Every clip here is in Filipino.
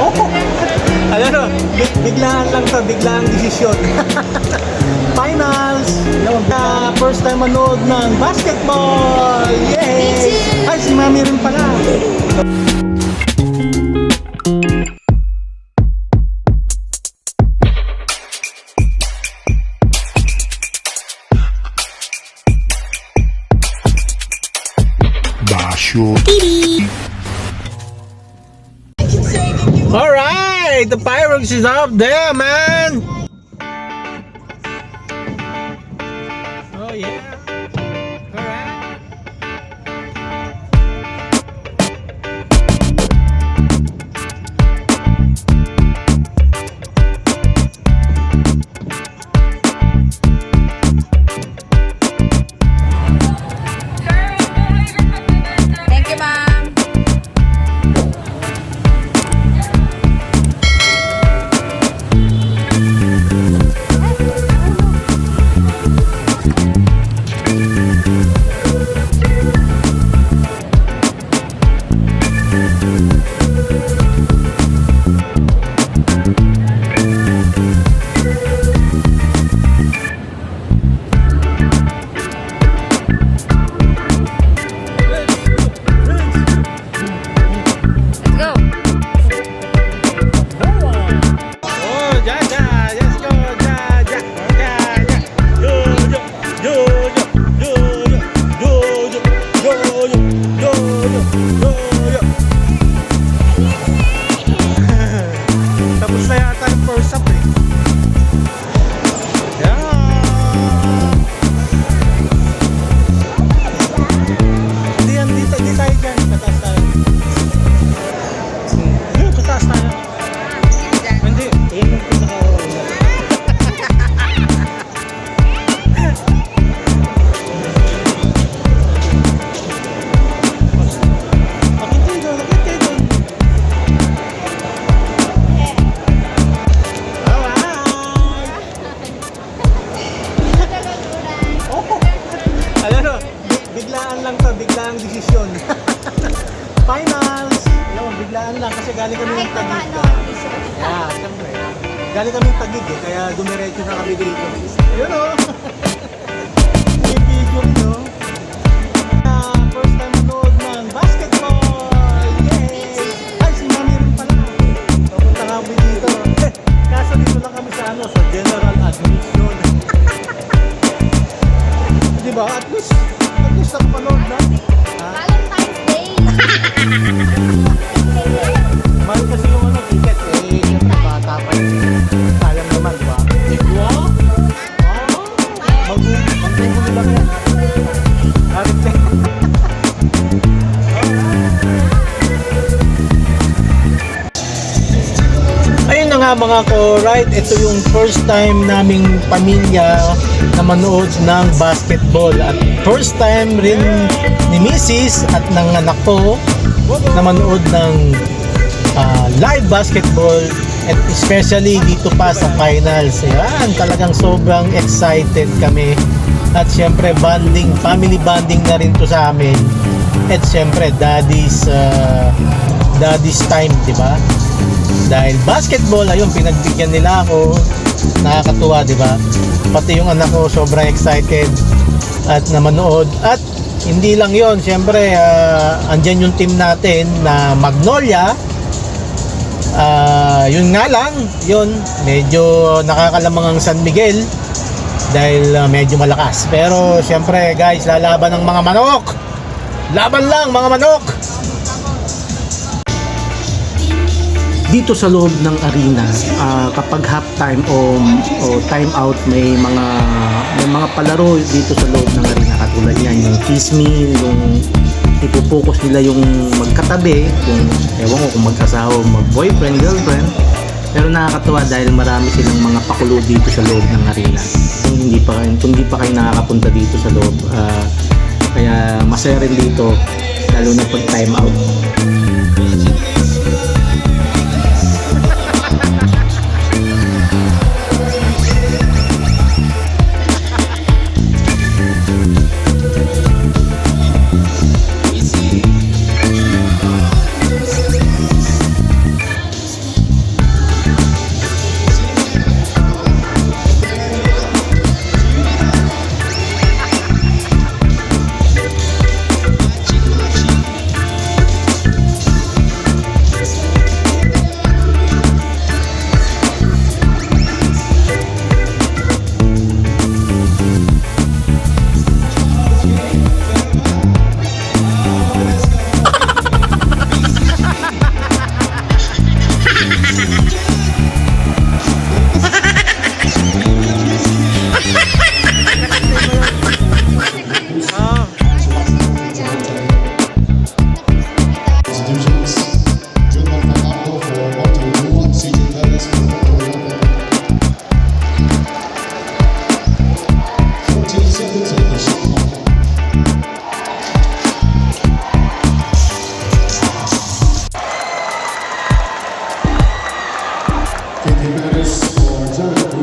Oo. Alam mo, big, biglaan lang to, biglaan desisyon. Finals! Na first time manood ng basketball! Yay! Ay, si Mami rin pala. Basho. The fireworks is up there, man! Na nga mga ko, right? Ito yung first time naming pamilya na manood ng basketball. At first time rin ni Mrs. at ng anak ko na manood ng ah, live basketball at especially dito pa sa finals. Ayan, talagang sobrang excited kami. At syempre bonding, family bonding na rin to sa amin. At syempre daddy's ah, daddy's time, di ba? Dahil basketball, ayun, pinagbigyan nila ako. Nakakatuwa, di ba? Pati yung anak ko, sobrang excited at na manood. At hindi lang yon syempre, ah, andyan yung team natin na Magnolia. Ah, yun nga lang, yun, medyo nakakalamang ang San Miguel dahil ah, medyo malakas. Pero syempre, guys, lalaban ng mga manok. Laban lang, mga manok! Dito sa loob ng arena ah, kapag half time o, o time out may mga may mga palaro dito sa loob ng arena. Katulad niyan yung kiss me yung ipupokus nila yung magkatabi kung ewan ko kung magkasawa mag boyfriend girlfriend. Pero nakakatuwa dahil marami silang mga pakulo dito sa loob ng arena. Kung hindi pa kung hindi pa kayo nakakapunta dito sa loob ah, kaya masaya rin dito lalo na pag time out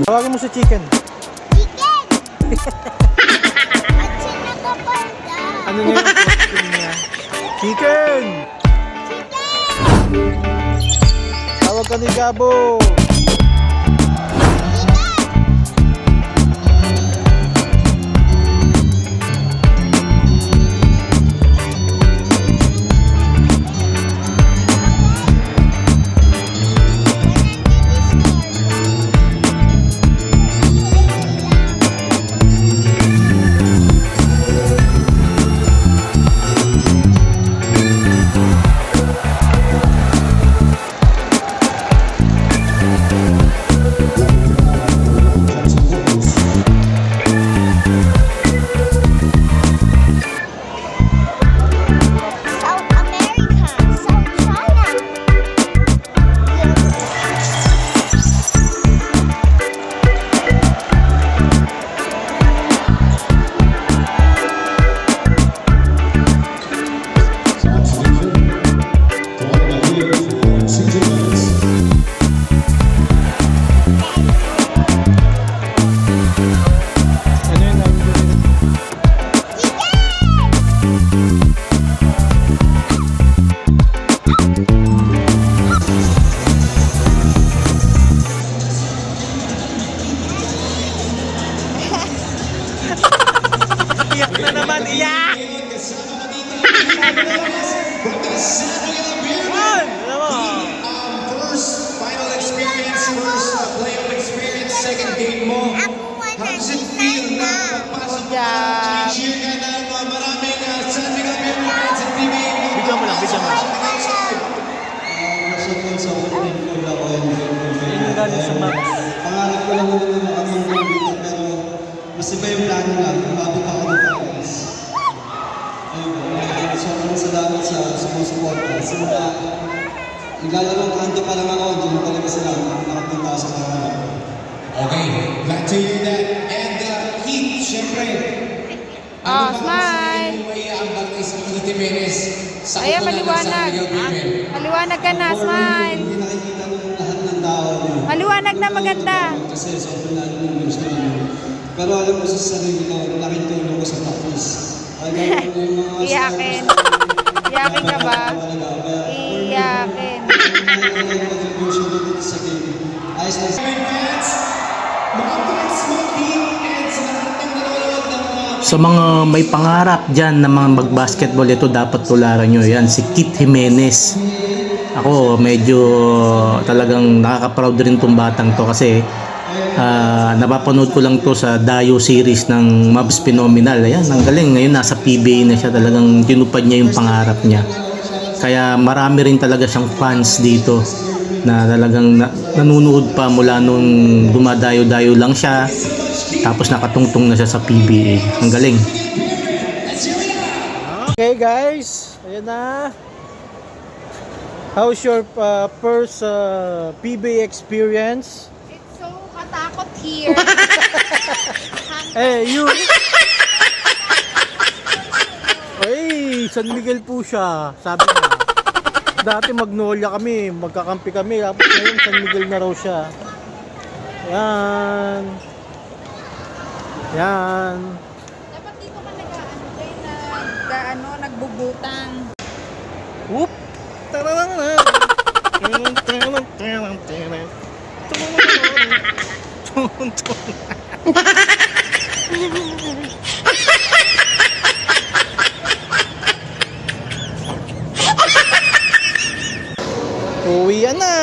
Tawagin mo si Chicken. Chicken! ano na yung costume niya? Chicken! Chicken! Tawag ka ni Gabo! Naman, iyak! Ay, alam mo. Okay, glad to hear that. And uh, Keith, syempre. Oh, ano smile. Ano ay ang bagay sa Keith Jimenez sa Ayan, maliwanag. Women? Maliwanag ka na, smile. Hindi nakikita ng lahat ng tao niyo. Maliwanag na maganda. Kasi sobrang lalo ng gusto namin. Pero alam mo sa sarili ko, laking tulong ko sa practice. Mo Iyakin. Iyakin ka ba? Talaga, kaya Iyakin. contribution ko dito sa game. Ayos na sa mga may pangarap dyan na mga mag-basketball, ito dapat tularan nyo. Yan, si Kit Jimenez. Ako, medyo talagang nakaka-proud rin tong batang to kasi ah, napapanood ko lang to sa Dayo series ng Mavs Phenomenal. Ayan, ang galing. Ngayon nasa PBA na siya. Talagang tinupad niya yung pangarap niya. Kaya marami rin talaga siyang fans dito na talagang na, nanunood pa mula nung dumadayo-dayo lang siya tapos nakatungtong na siya sa PBA. Ang galing. Okay guys, ayan na. How's your uh, first uh, PBA experience? It's so katakot here. Eh, you! Ay, San Miguel po siya. Sabi niya. Dati Magnolia kami, magkakampi kami. Tapos ngayon San Miguel na raw siya. Yan. Yan. Dapat dito ka nag-ano kayo na ano, nagbubutang. Whoop! Tararang na! Uwi na!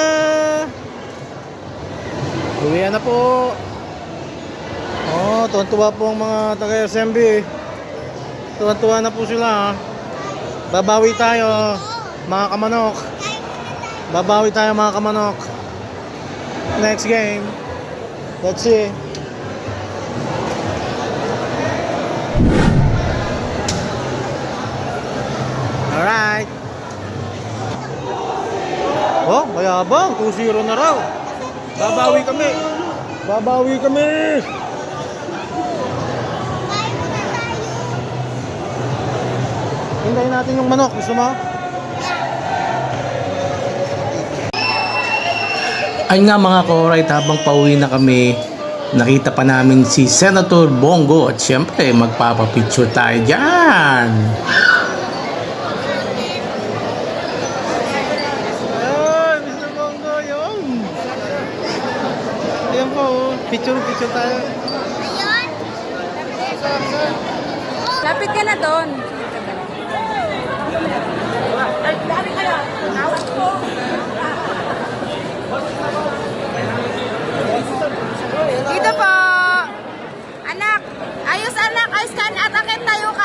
Uwi na po! Oh, tuwan-tuwa po ang mga taga-SMB. Tuwan-tuwa na po sila. ha. Babawi tayo, mga kamanok. Babawi tayo, mga kamanok. Next game. Let's see. Alright. Mayabang. 2-0 na raw. Babawi kami. Babawi kami. Hintayin natin yung manok. Gusto mo? Ayun nga mga ko-right, habang pauwi na kami, nakita pa namin si Senator Bongo at syempre magpapapicture tayo dyan. Picture, picture tayo. Ayun. Lapit ka na doon. Dami kayo. Awat ko. Dito po. Anak, ayos anak, ayos kan at akin tayo ka.